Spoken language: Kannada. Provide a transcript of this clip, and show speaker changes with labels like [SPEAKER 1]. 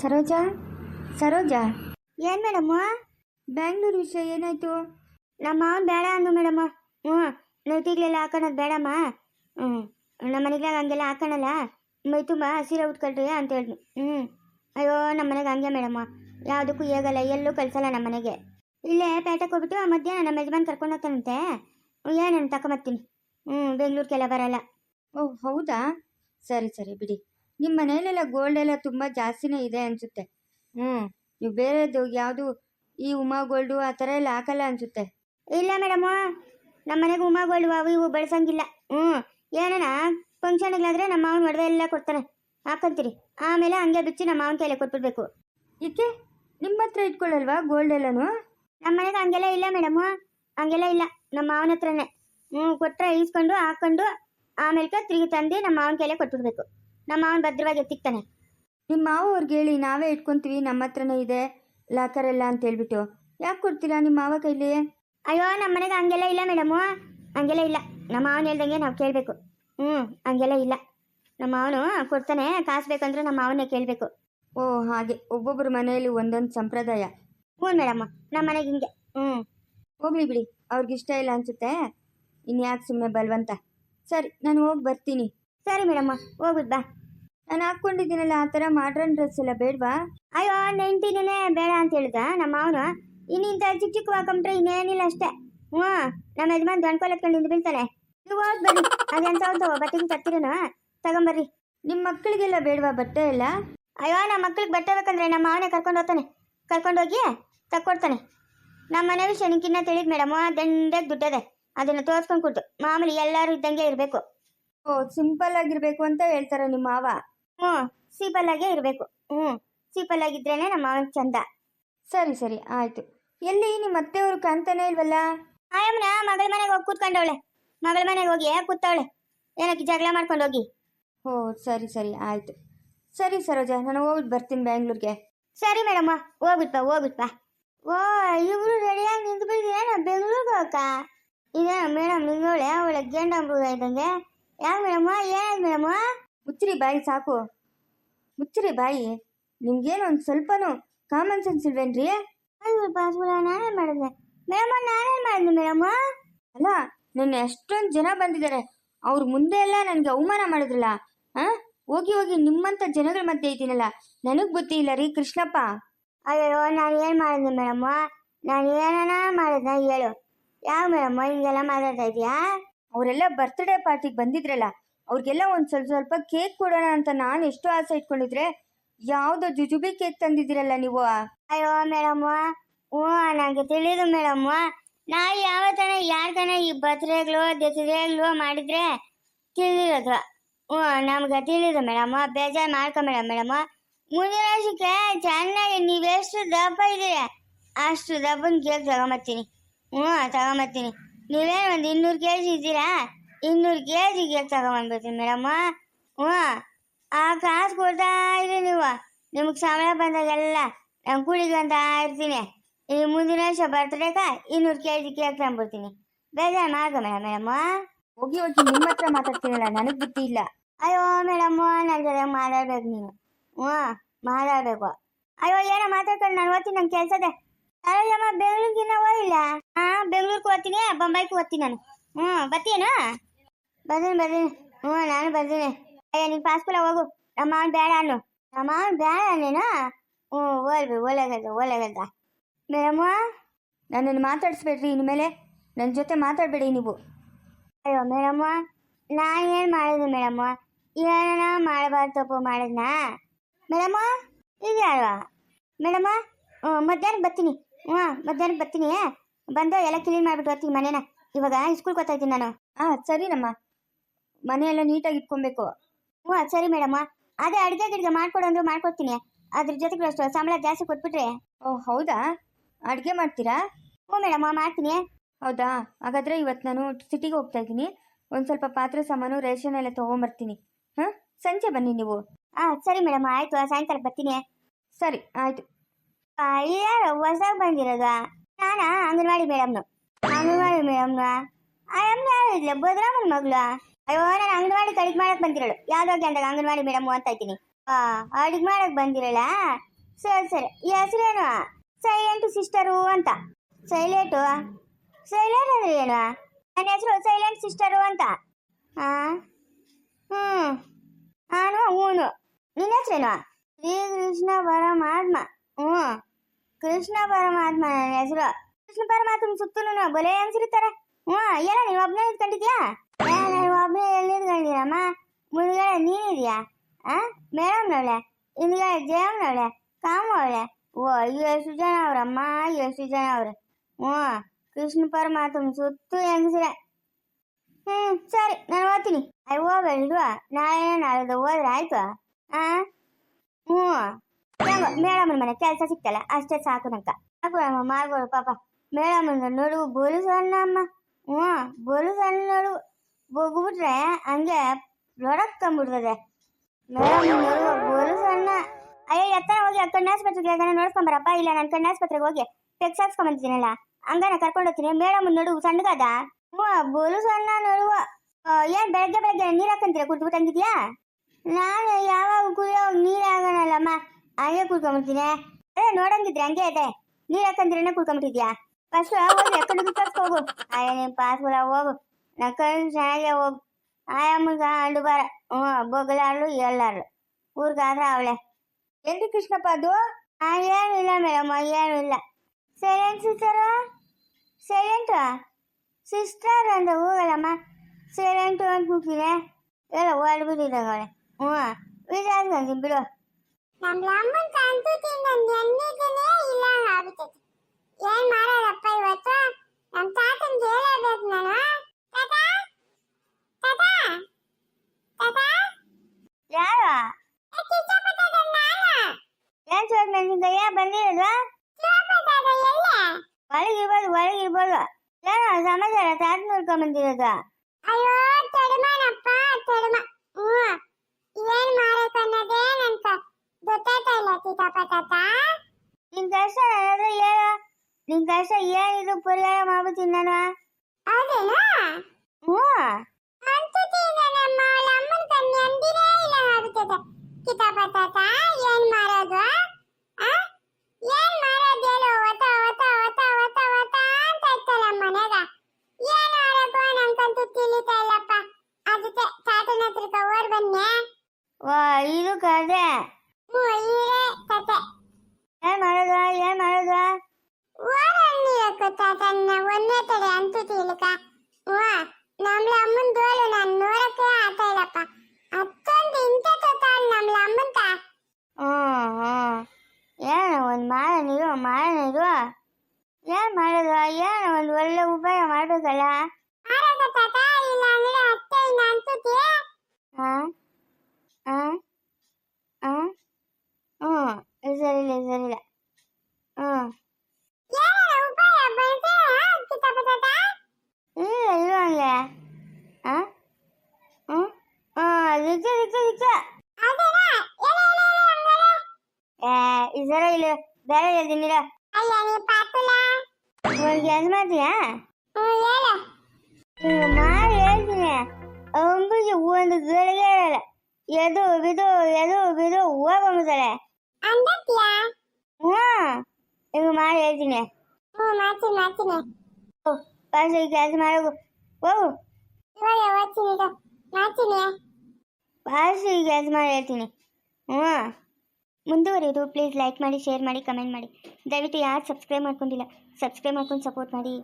[SPEAKER 1] ಸರೋಜಾ? ಸರೋಜಾ?
[SPEAKER 2] ಏನು ಮೇಡಮ್ಮ
[SPEAKER 1] ಬ್ಯಾಂಗ್ಳೂರು ವಿಷಯ ಏನಾಯ್ತು?
[SPEAKER 2] ನಮ್ಮ ಬೇಡ ಅಂದು ಮೇಡಮ್ಮ ಹ್ಞೂ ನೈಟಿಗ್ಲೆಲ್ಲ ಹಾಕೊಳ್ಳೋದು ಬೇಡಮ್ಮ. ಹ್ಞೂ ನಮ್ಮ ಮನೆಗೆ ಹಂಗೆಲ್ಲ ಹಾಕೋಣಲ್ಲ? ಮೈ ತುಂಬ ಸೀರೆ ಉಟ್ಕೊಳ್ರಿ ಅಂತ ಹೇಳಿದ್ನು ಹ್ಞೂ ಅಯ್ಯೋ, ನಮ್ಮ ಮನೆಗೆ ಹಂಗೆ ಮೇಡಮ್ಮ ಯಾವುದಕ್ಕೂ ಹೇಗಲ್ಲ, ಎಲ್ಲೂ ಕಳಿಸಲ್ಲ ನಮ್ಮ ಮನೆಗೆ. ಇಲ್ಲೇ ಪೇಟೆಗೆ ಹೋಗ್ಬಿಟ್ಟು ಮಧ್ಯಾಹ್ನ ನಮ್ಮ ಯಜಮಾನ್ ಕರ್ಕೊಂಡು ಹೋಗ್ತಾನಂತೆ. ಏನೇನು ತಕೊಂಬತ್ತೀನಿ? ಹ್ಞೂ ಬೆಂಗ್ಳೂರಿಗೆಲ್ಲ ಬರಲ್ಲ.
[SPEAKER 1] ಓಹ್ ಹೌದಾ? ಸರಿ ಸರಿ, ಬಿಡಿ. ನಿಮ್ಮ ಮನೇಲೆಲ್ಲ ಗೋಲ್ಡ್ ಎಲ್ಲ ತುಂಬ ಜಾಸ್ತಿನೇ ಇದೆ ಅನಿಸುತ್ತೆ. ಹ್ಞೂ ನೀವು ಬೇರೆದು ಯಾವುದು ಈ ಉಮಾ ಗೋಲ್ಡು ಆ ಥರ ಎಲ್ಲ ಹಾಕಲ್ಲ ಅನಿಸುತ್ತೆ.
[SPEAKER 2] ಇಲ್ಲ ಮೇಡಮು ನಮ್ಮ ಮನೆಗೆ ಉಮಾಗಳು ಅವು ಇವು ಬಳಸಂಗಿಲ್ಲ. ಹ್ಞೂ ಫಂಕ್ಷನ್ ಫಂಕ್ಷನ್ಗಳಾದ್ರೆ ನಮ್ಮ ಮಾವನ ಒಡವೆ ಎಲ್ಲ ಕೊಡ್ತಾನೆ. ಹಾಕಂತೀರಿ. ಆಮೇಲೆ ಹಂಗೆ ಬಿಚ್ಚಿ ನಮ್ಮ ಮಾವನ ಕೈಲೇ ಕೊಟ್ಬಿಡ್ಬೇಕು.
[SPEAKER 1] ಇಕ್ಕೆ ನಿಮ್ಮ ಹತ್ರ ಇಟ್ಕೊಳ್ಳಲ್ವಾ ಗೋಲ್ಡ್ ಎಲ್ಲನೂ?
[SPEAKER 2] ನಮ್ಮ ಮನೆಗೆ ಹಂಗೆಲ್ಲ ಇಲ್ಲ ಮೇಡಮು ಹಂಗೆಲ್ಲ ಇಲ್ಲ. ನಮ್ಮ ಮಾವನ ಹತ್ರನೇ. ಹ್ಞೂ ಕೊಟ್ಟರೆ ಈಸ್ಕೊಂಡು ಹಾಕೊಂಡು ಆಮೇಲೆ ತಿರುಗಿ ತಂದು ನಮ್ಮ ಮಾವನ ಕೈಲೇ ಕೊಟ್ಬಿಡ್ಬೇಕು. ನಮ್ಮ ಮಾವನ ಭದ್ರವಾಗಿ ಎತ್ತಿಕ್ತಾನೆ
[SPEAKER 1] ನಿಮ್ಮ ಮಾವ ಅವ್ರಿಗೆ ಹೇಳಿ ನಾವೇ ಇಟ್ಕೊಂತೀವಿ ನಮ್ಮ ಹತ್ರನೇ ಇದೆ ಲಾಕರ್ ಎಲ್ಲ ಅಂತ ಹೇಳ್ಬಿಟ್ಟು. ಯಾಕೆ ಕೊಡ್ತೀರಾ ನಿಮ್ಮ ಮಾವ ಕೈಲಿ?
[SPEAKER 2] ಅಯ್ಯೋ ನಮ್ಮ ಮನೆಗೆ ಹಂಗೆಲ್ಲ ಇಲ್ಲ ಮೇಡಮು. ಹಂಗೆಲ್ಲ ಇಲ್ಲ. ನಮ್ಮ ಮಾವನ ಹೇಳ್ದಂಗೆ ನಾವು ಕೇಳಬೇಕು. ಹ್ಞೂ ಹಂಗೆಲ್ಲ ಇಲ್ಲ. ನಮ್ಮ ಮಾವನು ಕೊಡ್ತಾನೆ ಕಾಸು ಬೇಕಂದ್ರೆ ನಮ್ಮ ಮಾವನೇ ಕೇಳಬೇಕು.
[SPEAKER 1] ಓ ಹಾಗೆ. ಒಬ್ಬೊಬ್ಬರ ಮನೆಯಲ್ಲಿ ಒಂದೊಂದು ಸಂಪ್ರದಾಯ.
[SPEAKER 2] ಹ್ಞೂ ಮೇಡಮ್ ನಮ್ಮ ಮನೆಗೆ ಹಿಂಗೆ. ಹ್ಞೂ
[SPEAKER 1] ಹೋಗ್ಲಿ ಬಿಡಿ ಅವ್ರಿಗೆ ಇಷ್ಟ ಇಲ್ಲ ಅನ್ಸುತ್ತೆ. ಇನ್ಯಾಕೆ ಸುಮ್ಮನೆ ಬಲ್ವಂತ. ಸರಿ ನಾನು ಹೋಗಿ ಬರ್ತೀನಿ.
[SPEAKER 2] ಸರಿ ಮೇಡಮ್ಮ ಹೋಗುದು ಬಾ.
[SPEAKER 1] ನಾನು ಹಾಕೊಂಡಿದ್ದೀನಲ್ಲ ಆ ಥರ ಮಾಡ್ರನ್ ಡ್ರೆಸ್ ಎಲ್ಲ ಬೇಡವಾ?
[SPEAKER 2] ಅಯ್ಯೋ ನೆಂಟಿನೇ ಬೇಡ ಅಂತ ಹೇಳಿದ ನಮ್ಮ ಅವನು ಇನ್ನು ಇಂಥ ಚಿಕ್ಕ ಚಿಕ್ಕ ಹಾಕೊಂಡ್ರೆ ಇನ್ನೇನಿಲ್ಲ ಅಷ್ಟೇ. ಹ್ಞೂ, ನಮ್ಮ ಯಜಮಾನ್ ದೊಣ್ಕೊಲ್ ಎತ್ಕೊಂಡು ಹಿಂದೆ ಬೀಳ್ತಾನೆ. ನೀವು ಹೋಗಿ ಬರ್ರಿ ಅದೆಂತ ಒಂದು ಬಟ್ಟೆಗೆ ತಗೊಂಬರ್ರಿ.
[SPEAKER 1] ನಿಮ್ಮ ಮಕ್ಕಳಿಗೆಲ್ಲ ಬೇಡವಾ ಬಟ್ಟೆ ಎಲ್ಲ?
[SPEAKER 2] ಅಯ್ಯೋ, ನಮ್ಮ ಮಕ್ಳಿಗೆ ಬಟ್ಟೆ ಬೇಕಂದ್ರೆ ನಮ್ಮ ಮಾವನೇ ಕರ್ಕೊಂಡು ಹೋಗ್ತಾನೆ. ಕರ್ಕೊಂಡೋಗಿ ತಕ್ಕೊಡ್ತಾನೆ. ನಮ್ಮ ಮನೆ ವಿಷಯ ನಿಂಕಿನ್ನ ತಿಳಿದ್ ಮೇಡಮ್. ದಂಡಕ್ಕೆ ದುಡ್ಡದೆ. ಅದನ್ನು ತೋರಿಸ್ಕೊಂಡು ಕೊಟ್ಟು ಮಾಮೂಲಿ ಎಲ್ಲರೂ ಇದ್ದಂಗೆ ಇರಬೇಕು.
[SPEAKER 1] ಓ, ಸಿಂಪಲ್ ಆಗಿರ್ಬೇಕು ಅಂತ ಹೇಳ್ತಾರೆ ನಿಮ್ಮ ಮಾವ.
[SPEAKER 2] ಹ್ಞೂ ಸೀಪಲ್ ಆಗೇ ಇರಬೇಕು. ಹ್ಞೂ ಸಿಂಪಲ್ ಆಗಿದ್ರೇನೆ ನಮ್ಮ ಮಾವನ ಚಂದ.
[SPEAKER 1] ಸರಿ ಸರಿ ಆಯಿತು. ಎಲ್ಲಿ ನಿಮ್ಮ ಅತ್ತೆಯವರು ಕಾಣ್ತಾನೆ ಇಲ್ವಲ್ಲ?
[SPEAKER 2] ಆಯಮ್ಮನ ಮಗಳ ಮನೆಗೆ ಹೋಗಿ ಕೂತ್ಕೊಂಡವಳೆ. ಮಗಳ ಮನೆಗೆ ಹೋಗಿ ಕೂತವಳೆ. ಏನಕ್ಕೆ ಜಗಳ ಮಾಡ್ಕೊಂಡು ಹೋಗಿ?
[SPEAKER 1] ಓ ಸರಿ ಸರಿ ಆಯಿತು. ಸರಿ ಸರೋಜ ನಾನು ಹೋಗ್ಬಿಟ್ಟು ಬರ್ತೀನಿ ಬ್ಯಾಂಗ್ಳೂರ್ಗೆ.
[SPEAKER 2] ಸರಿ ಮೇಡಮ್ಮ ಹೋಗ್ಬಿಟ್ಪ ಹೋಗ್ಬಿಟ್ಪ ಓ ಇವರು ರೆಡಿಯಾಗಿ ನಿಂತು ನಾನು ಬೆಂಗಳೂರಿಗೆ ಹೋಗಕ್ಕ? ಇದೇ ಮೇಡಮ್ ನಿಂಗೋಳೆ ಅವಳ ಗೇಂಡ ಮೃಗ ಇದ್ದಂಗೆ. ಯಾವ ಮೇಡಮ್ಮ ಏನಾಯ್ತು ಮೇಡಮ್ಮ?
[SPEAKER 1] ಮುಚ್ಚಿರಿ ಬಾಯಿ ಸಾಕು. ಮುಚ್ಚಿರಿ ಬಾಯಿ. ನಿಮ್ಗೇನು ಒಂದು ಸ್ವಲ್ಪನೂ ಕಾಮನ್ ಸೆನ್ಸ್ ಇಲ್ವೇನ್ರಿ?
[SPEAKER 2] ಪಾಸ್ಬುಲ ನಾನೇ ಮಾಡಿದೆ. ಮೇಡಮ್ಮ ನಾನೇ ಮಾಡಿದೆ ಮೇಡಮ್ಮ
[SPEAKER 1] ಅಲ್ಲ ನಿನ್ನೆ ಎಷ್ಟೊಂದು ಜನ ಬಂದಿದ್ದಾರೆ. ಅವ್ರ ಮುಂದೆ ಎಲ್ಲ ನನಗೆ ಅವಮಾನ ಮಾಡಿದ್ರಲ್ಲ ಆ? ಹೋಗಿ ಹೋಗಿ ನಿಮ್ಮಂಥ ಜನಗಳ ಮಧ್ಯೆ ಇದ್ದೀನಲ್ಲ ನನಗೆ ಬುದ್ಧಿ ಇಲ್ಲ ರೀ ಕೃಷ್ಣಪ್ಪ.
[SPEAKER 2] ಅಯ್ಯೋ ನಾನು ಏನು ಮಾಡಿದೆ ಮೇಡಮ್ಮ ನಾನು ಏನನ ಮಾಡಿದ್ನ ಹೇಳು. ಯಾವ ಮೇಡಮ್ಮ ಹಿಂಗೆಲ್ಲ ಮಾತಾಡ್ತಾ ಇದೀಯಾ?
[SPEAKER 1] ಅವರೆಲ್ಲ ಬರ್ತ್ಡೇ ಪಾರ್ಟಿಗೆ ಬಂದಿದ್ರಲ್ಲ ಅವ್ರಿಗೆಲ್ಲ ಒಂದು ಸ್ವಲ್ಪ ಸ್ವಲ್ಪ ಕೇಕ್ ಕೊಡೋಣ ಅಂತ ನಾನು ಎಷ್ಟು ಆಸೆ ಇಟ್ಕೊಂಡಿದ್ರೆ ಯಾವುದೋ ಜುಜುಬಿ ಕೇಕ್ ತಂದಿದ್ದೀರಲ್ಲ ನೀವು.
[SPEAKER 2] ಅಯ್ಯೋ ಮೇಡಮ್ಮ ಹ್ಞೂ ನನಗೆ ತಿಳಿದು ಮೇಡಮ್ಮ ನಾ ಯಾವ ತನ ಯಾರ್ಗನ ಈ ಬತ್ರೆಗಳು ಡೆತ್ಡೇಗಳು ಮಾಡಿದ್ರೆ ತಿಳಿಯೋದು. ಹ್ಞೂ, ನಮ್ಗೆ ತಿಳಿದು ಮೇಡಮ್ಮ ಬೇಜಾರು ಮಾಡ್ಕೊ ಮೇಡಮ್ ಮುಂದಿನ ವರ್ಷಕ್ಕೆ ಚೆನ್ನಾಗಿ ನೀವೆಷ್ಟು ದಪ್ಪ ಇದ್ದೀರಿ, ಅಷ್ಟು ದಪ್ಪನ ಕೇಕ್ ತಗೊಂಬತ್ತೀನಿ. ಹ್ಞೂ ತಗೊಂಬರ್ತೀನಿ ನೀವೇನು ಒಂದು ಇನ್ನೂರು ಕೆ ಜಿ ಇದ್ದೀರಾ? ಇನ್ನೂರು ಕೆ ಜಿ ಕೇಕ್ ತಗೊಂಬಂದ್ಬಿಡ್ತೀನಿ ಮೇಡಮ್ಮ ಹ್ಞೂ. ಆ ಕಾಸು ಕೊಡ್ತಾ ಇರಿ ನೀವು. ನಿಮಗೆ ಸಮಯ ಬಂದಾಗೆಲ್ಲ ನಾನು ಕುಡಿಗಂತ ಇರ್ತೀನಿ. ಈ ಮುಂದಿನ ವರ್ಷ ಬರ್ತಡೇಕ ಇನ್ನೂರು ಕೆ ಜಿ ಕೇಕ್ ತಂದ್ಬಿಡ್ತೀನಿ. ಬೇಜಾರು ಮಾಡ್ಕೊ ಮೇಡಮ್ ಮೇಡಮ್ಮ.
[SPEAKER 1] ಹೋಗಿ ಹೋಗಿ ನಿಮ್ಮ ಹತ್ರ ಮಾತಾಡ್ತೀನಲ್ಲ ನನಗೆ ಬುದ್ಧಿ ಇಲ್ಲ.
[SPEAKER 2] ಅಯ್ಯೋ ಮೇಡಮ್ಮ ನನ್ನ ಜೊತೆ ಮಾತಾಡ್ಬೇಕು ನೀನು. ಹ್ಞೂ ಮಾತಾಡ್ಬೇಕು. ಅಯ್ಯೋ ಏನೋ ಮಾತಾಡ್ಕೊಂಡು ನಾನು ಓದ್ತೀನಿ ನಂಗೆ ಅಯ್ಯೋ ಅಯ್ಯಮ್ಮ ಬೆಂಗ್ಳೂರಿಗಿನ್ನ ಹೋಗಿಲ್ಲ? ಹಾಂ ಬೆಂಗ್ಳೂರಿಗೆ ಓದ್ತೀನಿ ಬೊಂಬೈಗೆ ಓದ್ತೀನಿ ನಾನು. ಹ್ಞೂ ಬರ್ತೀಯೇನು? ಬರ್ತೀನಿ ಬರ್ತೀನಿ ಹ್ಞೂ, ನಾನು ಬರ್ತೀನಿ. ಅಯ್ಯ, ನೀನು ಪಾಸ್ಕೂಲ ಹೋಗು. ನಮ್ಮ ಬೇಡ ಅನ್ನು. ನಮ್ಮ ಬೇಡ ನೀನು? ಹ್ಞೂ ಓಲ್ಬಿ ಒಳ್ಳೆಗದ ಒಳ್ಳೆಗದ ಮೇಡಮ್ಮ
[SPEAKER 1] ನನ್ನನ್ನು ಮಾತಾಡಿಸ್ಬೇಡ್ರಿ ಇನ್ಮೇಲೆ ನನ್ನ ಜೊತೆ ಮಾತಾಡಬೇಡಿ ನೀವು.
[SPEAKER 2] ಅಯ್ಯೋ, ಮೇಡಮ್ಮ. ನಾನು ಏನು ಮಾಡಿದೆ, ಮೇಡಮ್ಮ? ಏನ ಮಾಡಬಾರ್ದು ತಪ್ಪು ಮಾಡಿದ್ನಾ? ಮೇಡಮ್ಮ ಇದೆ ಅಲ್ವಾ ಮೇಡಮ್ಮ, ಹ್ಞೂ ಮಧ್ಯಾಹ್ನ ಬರ್ತೀನಿ. ಹ್ಞೂ, ಮಧ್ಯಾಹ್ನಕ್ಕೆ ಬರ್ತೀನಿ. ಬಂದು ಎಲ್ಲ ಕ್ಲೀನ್ ಮಾಡಿಬಿಟ್ಟು ಬರ್ತೀನಿ ಮನೇನ. ಇವಾಗ ಸ್ಕೂಲ್ಗೆ ಹೋಗ್ತಾ ಇದ್ದೀನಿ ನಾನು.
[SPEAKER 1] ಹಾಂ ಸರಿನಮ್ಮ. ಮನೆಯೆಲ್ಲ ನೀಟಾಗಿ ಇಟ್ಕೊಬೇಕು.
[SPEAKER 2] ಹ್ಞೂ, ಸರಿ ಮೇಡಮ್ಮ ಅದೇ ಅಡುಗೆ ಗಿಡ್ಗೆ ಮಾಡ್ಕೊಡು ಅಂದ್ರೆ ಮಾಡ್ಕೊಡ್ತೀನಿ. ಅದ್ರ ಜೊತೆಗೆ ಅಷ್ಟು ಸಂಬಳ ಜಾಸ್ತಿ ಕೊಟ್ಬಿಟ್ರೆ.
[SPEAKER 1] ಓ, ಹೌದಾ? ಅಡುಗೆ ಮಾಡ್ತೀರಾ?
[SPEAKER 2] ಹ್ಞೂ ಮೇಡಮ್ಮ ಮಾಡ್ತೀನಿ.
[SPEAKER 1] ಹೌದಾ? ಹಾಗಾದರೆ ಇವತ್ತು ನಾನು ಸಿಟಿಗೆ ಹೋಗ್ತಾ ಇದ್ದೀನಿ. ಒಂದು ಸ್ವಲ್ಪ ಪಾತ್ರೆ ಸಾಮಾನು, ರೇಷನ್ ಎಲ್ಲ ತೊಗೊಂಬರ್ತೀನಿ. ಹಾಂ? ಸಂಜೆ ಬನ್ನಿ ನೀವು.
[SPEAKER 2] ಹಾಂ ಸರಿ ಮೇಡಮ್, ಆಯಿತು. ಸಾಯಂಕಾಲ ಬರ್ತೀನಿ.
[SPEAKER 1] ಸರಿ, ಆಯಿತು.
[SPEAKER 2] ಯಾರು ಹೊಸದಾಗಿ ಬಂದಿರೋದು? ನಾನಾ? ಅಂಗನವಾಡಿ ಮೇಡಮ್ನು. ಅಂಗನವಾಡಿ ಮೇಡಮ್ನ? ಆ ಯಾರು ಇಲ್ಲ ಬದ್ರಾಮನ್ ಮಗಳು? ಅಯ್ಯೋ ನಾನು ಅಂಗನವಾಡಿ ಅಡಿಗೆ ಮಾಡಕ್ ಬಂದಿರಳು. ಯಾವ್ದೋ ಅಂದಾಗ ಅಂಗನವಾಡಿ ಮೇಡಮ್ ಅಂತ ಇದ್ದೀನಿ. ಅಡಿಗೆ ಮಾಡಕ್ ಬಂದಿರಲ್ಲ ಸರಿ ಸರಿ. ಹೆಸರೇನು ಸೈಲೆಂಟ್ ಸಿಸ್ಟರು ಅಂತ. ಸೈಲೆಂಟು? ಸೈಲೆಂಟ್ ಅಂದ್ರೆ ಏನು? ನನ್ನ ಹೆಸರು ಸೈಲೆಂಟ್ ಸಿಸ್ಟರು ಅಂತ. ಹಾ ಹ್ಞೂ ನಾನು ಹೂನು ನಿನ್ನ ಹೆಸರೇನು? ಶ್ರೀ ಕೃಷ್ಣ ಪರಮಾತ್ಮ. ಹ್ಞೂ. ಕೃಷ್ಣ ಪರಮಾತ್ಮ ನನ್ನ ಹೆಸರು. ಕೃಷ್ಣ ಪರಮಾತ್ಮ ಸುತ್ತಲೂ ಬಲೆ ಅನ್ಸಿರ್ತಾರೆ ಹ್ಞೂ. ಎಲ್ಲ ನಾನು ಒಬ್ಬನೇ ಮುಂದ್ಗಡೆ ನೀನಿದ್ಯಾ? ಆ? ಮೇಡಮ್ನವಳೆ? ಹಿಂದ್ಗಡೆ ಜಯಮ್ನವಳೆ? ಕಾಮವಳೆ? ಓ ಎಷ್ಟು ಜನ ಅವ್ರಮ್ಮ ಎಷ್ಟು ಜನ ಅವ್ರೆ? ಹ್ಞೂ, ಕೃಷ್ಣ ಪರಮಾತ್ಮ ಸುತ್ತು ಹೆಂಗಸ್ರೆ ಹ್ಮ್ ಸರಿ, ನಾನು ಓದ್ತೀನಿ. ಅಯ್ಯ ಹೋಗ್ಬೇಡಿಲ್ವ ನಾಳೆ ನಾಳೆದು ಹೋದ್ರೆ ಆಯ್ತು? ಆ? ಹ್ಞೂ. ಮೇಡಮನ ಮನೆ ಕೆಲಸ ಸಿಕ್ತಲ್ಲ, ಅಷ್ಟೇ ಸಾಕು ನಂಕ ಸಾಕು ಮಾಡ್ಬೋದು ಪಾಪ. ಮೇಡಮನ ನೋಡು ಬೋಲು ಸಣ್ಣ ಅಮ್ಮ. ಹ್ಞೂ ಬೋಲು ಸಣ್ಣ ನೋಡು. ಬೊಗ್ಬಿಟ್ರೆ ಹಂಗೆ ನಡುವು ಬೋಲು ಸಣ್ಣ. ಅಯ್ಯೋ ಎತ್ತರ ಹೋಗಿ ಆ ಕಣ್ಣಾಸ್ಪತ್ರೆಗೆ ಅದನ್ನ ನೋಡ್ಕೊಂಬರಪ್ಪ ಇಲ್ಲ, ನಾನು ಕಣ್ಣಾಸ್ಪತ್ರೆಗೆ ಹೋಗಿ ಪೆಕ್ಸ್ ಹಾಕ್ಸ್ಕೊಂಬಂದಿದ್ದೀನಲ್ಲ, ಹಂಗಾನ ಕರ್ಕೊಂಡು ಹೋಗ್ತೀನಿ. ಮೇಡಮ್ ನಡುವು ಸಣ್ಣಗಾದ. ಬೋಲು ಸಣ್ಣ, ನಡುವ. ಏನ್ ಬೆಳಗ್ಗೆ ಬೆಳಗ್ಗೆ ನೀರ್ ಹಾಕಂತೀರ ಕುಟ್ಬಿಟ್ಟಂಗಿದ್ಯಾ ನಾನು ಯಾವಾಗ ಕುಡಿಯೋವಾಗ ನೀರ್ ಆಗೋಣಲ್ಲಮ್ಮ ಹಂಗೆ ಕುಡ್ಕೊಂಬಿಡ್ತೀನಿ. ಅದೇ ನೋಡಂಗಿದ್ರೆ ಹಂಗೆ ಇದೆ. ನೀರ್ ಹಾಕಂತೀರನೇ ಕುಡ್ಕೊಂಬಿಟ್ಟಿದ್ಯಾ? ಫಸ್ಟ್ ಹೋಗಿ ಎಕ್ಕಡೆ ಹೋಗು. ಅಯ್ಯ, ನಿನ್ ಪಾಸ್ ಹೋಗು. ನನ್ನ ಕಣ್ಣು ಚೆನ್ನಾಗೆ ಹೋಗು. ಆಯಮ್ಮಗ ಅಂಡು ಬಾರ ಹ್ಞೂ ಬೊಗಲಾಡ್ಲು ಎಲ್ಲಾರ್ಲು ಊರ್ಗಾದ್ರೆ ಅವಳೆ.
[SPEAKER 1] ಏನ್ರಿ ಕೃಷ್ಣಪ್ಪ ಅದು?
[SPEAKER 2] ಆ ಏನಿಲ್ಲ ಮೇಡಮ್ ಏನೂ ಇಲ್ಲ ಸೈಲೆಂಟ್ ಸಿಸ್ಟರು ಸೈಲೆಂಟು ಸಿಸ್ಟರ್ ಅಂತ ಹೋಗಲ್ಲಮ್ಮ. ಸೈಲೆಂಟು ಅಂತ ಕೂಗ್ತೀನಿ ಎಲ್ಲ ಓಡ್ಬಿಟ್ಟಿದ್ದಂಗೆ ಅವಳೆ. ಹ್ಞೂ ವಿಚಾರಿಸ್ಕೊಂತೀನಿ ಬಿಡು.
[SPEAKER 3] ನಮ್ಮ ಅಮ್ಮನ್ ಕಂತು ತಿಂದು ಎಣ್ಣಿದ್ದೇನೆ ಇಲ್ಲ ಆಗ್ಬಿಟ್ಟೈತಿ ಏನ್ ಮಾಡೋದಪ್ಪ ಇವತ್ತು ನಮ್ ತಾತನ್ ಹೇಳಬೇಕು ನಾನು ತಾತ ತಾತ ತಾತ
[SPEAKER 2] ಯಾರು
[SPEAKER 3] ಏ ಕಿಚ್ಚಪ್ಪ ತಾತ ನಾನು
[SPEAKER 2] ಏನ್ ಚೋಟ್ ಮೆಣಸಿನ್ಕಾಯ ಬಂದಿರೋದು
[SPEAKER 3] ಕಿಚ್ಚಪ್ಪ ತಾತ ಎಲ್ಲೆ
[SPEAKER 2] ಒಳಗಿರ್ಬೋದು ಒಳಗಿರ್ಬೋದು ಏನೋ ಸಮಾಚಾರ ತಾತ ನೋಡ್ಕೊಂಡ್ ಬಂದಿರೋದು?
[SPEAKER 3] ಅಯ್ಯೋ ತಡಮನಪ್ಪ ತಡಮ. ಏನ್ ಮಾಡಬೇಕು ಅನ್ನೋದೇ ನನ್ಕ ಗೊತ್ತಾಗ್ತಾ ಇಲ್ಲ ಕಿಚ್ಚಪ್ಪ ತಾತ.
[SPEAKER 2] ನಿನ್ ಕಷ್ಟ ನನ್ನ ಹತ್ರ ಹೇಳು. ನಿನ್ ಕಷ್ಟ ಏನಿದ್ರು ಪರಿಹಾರ ಮಾಡ್ಬಿಡ್ತೀನಿ ನಾನು.
[SPEAKER 3] ಹೌದೇನಾ?
[SPEAKER 2] ಹ್ಞೂ
[SPEAKER 3] ಅಂತುತೀಗ ನಮ್ಮ ಅಮ್ಮನ ಕಣ್ಣು ಎಂದಿನೇ ಇಲ್ಲ ಆಗುತ್ತದೆ ಕಿತಾಪ ತಾತ ಏನ್ ಮಾಡೋದು ಆ ಏನ್ ಮಾಡೋದು ಹೇಳು ಒತ ಒತ ಒತ ಒತ ಒತ ಅಂತ ಇರ್ತಲ್ಲ ಮನೆಗ ಏನ್ ಮಾಡೋದು ನಂಗಂತೂ ತಿಳಿತಾ ಇಲ್ಲಪ್ಪ ಅದಕ್ಕೆ ತಾತನ ಹತ್ರಕ್ಕೆ ಓಡ್ ಬನ್ನಿ
[SPEAKER 2] ವಾ ಇದು ಕದೆ
[SPEAKER 3] ಹ್ಞೂ ಇರೇ ಕತೆ
[SPEAKER 2] ಏನ್ ಮಾಡೋದು ಏನ್ ಮಾಡೋದು
[SPEAKER 3] ಓಡಣ್ಣಿ ತಾತನ್ನ ಒಂದೇ ತಡೆ ಅಂತೂ ತಿಳಿಕ ವಾ ನಮ್ಲ ಅಮ್ಮನ್ ದೋಲು ನಾನು ನೋಡಕ್ಕೆ ಆತ ಇಲ್ಲಪ್ಪ ಅತ್ತೊಂದು ಇಂಥ ತೊತ್ತಾಳ ನಮ್ಲ ಅಮ್ಮಂತ
[SPEAKER 2] ಹ್ಮ್ ಹ್ಮ್ ಏನು ಒಂದ್ ಮಾಡೋಣಿರು ಮಾಡೋಣಿರು ಏನ್ ಮಾಡೋದು ಏನು ಒಂದ್ ಒಳ್ಳೆ ಉಪಾಯ ಮಾಡ್ಬೇಕಲ್ಲ
[SPEAKER 3] ಆರಾಗ ತಾತ ಇಲ್ಲ ಅಂದ್ರೆ ಅತ್ತೆ ಇಲ್ಲ ಅಂತುತಿ
[SPEAKER 2] ಹಾ ಹಾ ಹಾ ಹ್ಮ್ ಸರಿಲ್ಲ ಸರಿಲ್ಲ ಹ್ಮ್
[SPEAKER 3] ಏನಾರ ಉಪಾಯ ಬರ್ತೇನೆ ಕಿತಾಪ ತಾತ
[SPEAKER 2] ಇಲ್ಲ ಇರುವಂಗೆ ಹಾ ಹ್ಮ್ ಹಾ ದಿಕ್ಕ ದಿಕ್ಕ ದಿಕ್ಕ
[SPEAKER 3] ಅದೇನಾ ಎಲೆ ಎಲೆ ಎಲೆ ಹಂಗಲೆ
[SPEAKER 2] ಏ ಈ ಸರಿ ಇಲ್ಲ ಬೇರೆ ಹೇಳ್ತೀನಿರ
[SPEAKER 3] ಅಯ್ಯ ನೀ ಪಾತುಲ
[SPEAKER 2] ಒಂದ್ ಕೆಲಸ ಮಾಡ್ತೀಯಾ
[SPEAKER 3] ಹ್ಞೂ ಹೇಳು
[SPEAKER 2] ಈಗ ಮಾಡಿ ಹೇಳ್ತೀನಿ ಅಂಬಿಗೆ ಒಂದು ಗಳಿಗೆ ಇರಲ್ಲ ಎದು ಬಿದು ಎದು ಬಿದು ಹೋಗ್ಬಿಡ್ತಾಳೆ
[SPEAKER 3] ಅಂದತ್ಯಾ
[SPEAKER 2] ಹ್ಞೂ ಈಗ ಮಾಡಿ ಹೇಳ್ತೀನಿ.
[SPEAKER 3] ಹ್ಞೂ ಮಾಡ್ತೀನಿ ಮಾಡ್ತೀನಿ.
[SPEAKER 2] ಫಸ್ಟ್ ಈ ಕೆಲಸ ಮಾಡೋಗು ಓ.
[SPEAKER 3] ಇವಾಗ ಓದ್ತೀನಿ ಈಗ. ಮಾಡ್ತೀನಿ.
[SPEAKER 2] ಪಾಸ್ ಈ ಕೆಲಸ ಮಾಡಿ ಹೇಳ್ತೀನಿ. ಹ್ಞೂ ಮುಂದುವರಿಯೋದು ಪ್ಲೀಸ್ ಲೈಕ್ ಮಾಡಿ ಶೇರ್ ಮಾಡಿ ಕಮೆಂಟ್ ಮಾಡಿ. ದಯವಿಟ್ಟು ಯಾರು ಸಬ್ಸ್ಕ್ರೈಬ್ ಮಾಡ್ಕೊಂಡಿಲ್ಲ ಸಬ್ಸ್ಕ್ರೈಬ್ ಮಾಡ್ಕೊಂಡು ಸಪೋರ್ಟ್ ಮಾಡಿ.